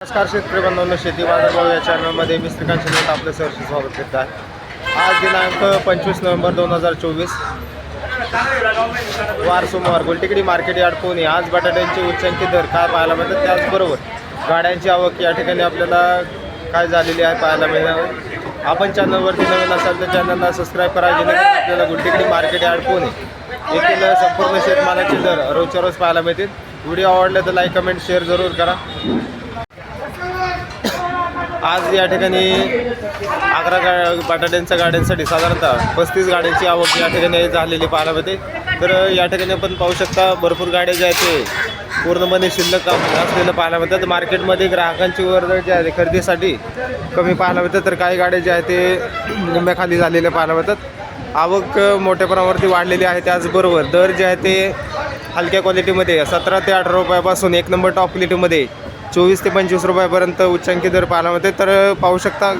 नमस्कार शेतकरी बांधवांनो शेती बाजारभाव या चॅनलमध्ये मी श्रीकांत शिंदे आपलं सहर्ष स्वागत करत आहे. आज दिनांक पंचवीस नोव्हेंबर दोन हजार चोवीस. वार सोमवार गोलटेकडी मार्केट यार्ड पुणे आज बटाट्यांचे उच्चांकित दर काय पाहायला मिळतात त्याचबरोबर गाड्यांची आवक या ठिकाणी आपल्याला काय झालेली आहे पाहायला मिळणार. आपण चॅनलवरती नवीन असाल तर चॅनलला सबस्क्राईब करा जेणेकरून आपल्याला गुलटिकडी मार्केट यार्ड पुणे येथील संपूर्ण शेतमालाचे दर रोजच्या रोज पाहायला मिळतील. व्हिडिओ आवडला तर लाईक कमेंट शेअर जरूर करा. आज या ठिकाणी आग्रा गा बटाट्यांच्या गाड्यांसाठी साधारणतः पस्तीस गाड्यांची आवक या ठिकाणी झालेली पाहायला मिळते. तर या ठिकाणी आपण पाहू शकता भरपूर गाड्या ज्या आहेत ते पूर्णपणे शिल्लक असलेलं पाहायला मिळतात. मार्केटमध्ये ग्राहकांची वर्दळ जी आहे ते खरेदीसाठी कमी पाहायला मिळतं तर काही गाड्या ज्या आहेत ते निम्म्याखाली झालेल्या पाहायला मिळतात. आवक मोठ्या प्रमाणावरती वाढलेली आहे त्याचबरोबर दर जे आहे ते हलक्या क्वालिटीमध्ये सतरा ते अठरा रुपयापासून एक नंबर टॉप क्वालिटीमध्ये चोवीस ते पंचवीस रुपयापर्यंत उच्चांकी दर पाहायला मिळते. तर पाहू शकता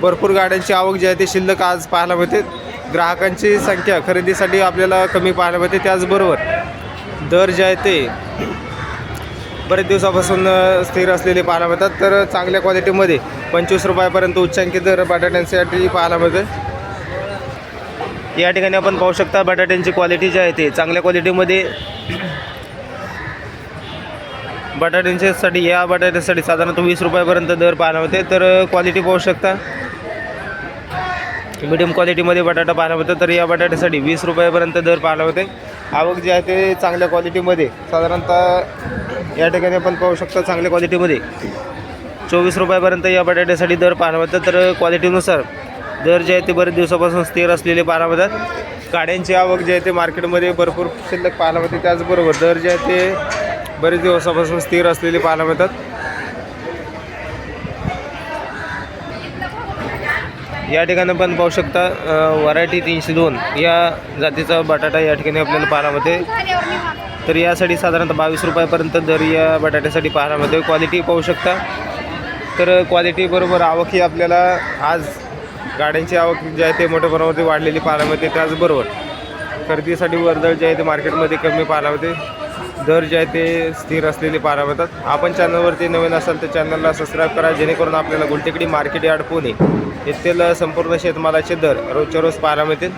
भरपूर गाड्यांची आवक जी आहे ती शिल्लक आज पाहायला मिळते. ग्राहकांची संख्या खरेदीसाठी आपल्याला कमी पाहायला मिळते. त्याचबरोबर दर जे आहे ते बरेच दिवसापासून स्थिर असलेले पाहायला मिळतात. तर चांगल्या क्वालिटीमध्ये पंचवीस रुपयापर्यंत उच्चांकी दर बटाट्यांसाठी पाहायला मिळते. या ठिकाणी आपण पाहू शकता बटाट्यांची क्वालिटी जी आहे ते चांगल्या क्वालिटीमध्ये बटाट्यांच्यासाठी या बटाट्यासाठी साधारणतः वीस रुपयापर्यंत दर पाहायला होते तर क्वालिटी पाहू शकता. मिडियम क्वालिटीमध्ये बटाटा पाहायला होतं तर या बटाट्यासाठी वीस रुपयापर्यंत दर पाहायला होते आवक जे आहे ते चांगल्या क्वालिटीमध्ये साधारणतः या ठिकाणी आपण पाहू शकता चांगल्या क्वालिटीमध्ये चोवीस रुपयापर्यंत या बटाट्यासाठी दर पाहायला होतं तर क्वालिटीनुसार दर जे आहे ते बरेच दिवसापासून स्थिर असलेले पाहायला मिळतात. गाड्यांची आवक जे आहे ते मार्केटमध्ये भरपूर शिल्लक पाहायला मिळते. त्याचबरोबर दर जे आहे ते बरेच दिवसापासून स्थिर असलेले पाहायला मिळतात. या ठिकाणी पण पाहू शकता व्हरायटी तीनशे दोन या जातीचा बटाटा या ठिकाणी आपल्याला पाहायला मिळते. तर यासाठी साधारणतः बावीस रुपयापर्यंत दर या बटाट्यासाठी पाहायला मिळते. क्वालिटी पाहू शकता. तर क्वालिटीबरोबर आवकही आवक ही आपल्याला आज गाड्यांची आवक जी आहे ते मोठ्या प्रमाणामध्ये वाढलेली पाहायला मिळते. त्याचबरोबर खरेदीसाठी वर्दळ जे आहे ते मार्केटमध्ये कमी पाहायला मिळते. दर जे आहे ते स्थिर असलेले पाहायला मिळतात. आपण चॅनलवरती नवीन असाल तर चॅनलला सबस्क्राईब करा जेणेकरून आपल्याला गुलटेकडी मार्केट यार्ड पुणे येथील संपूर्ण शेतमालाचे दर रोजच्या रोज पाहायला मिळतील.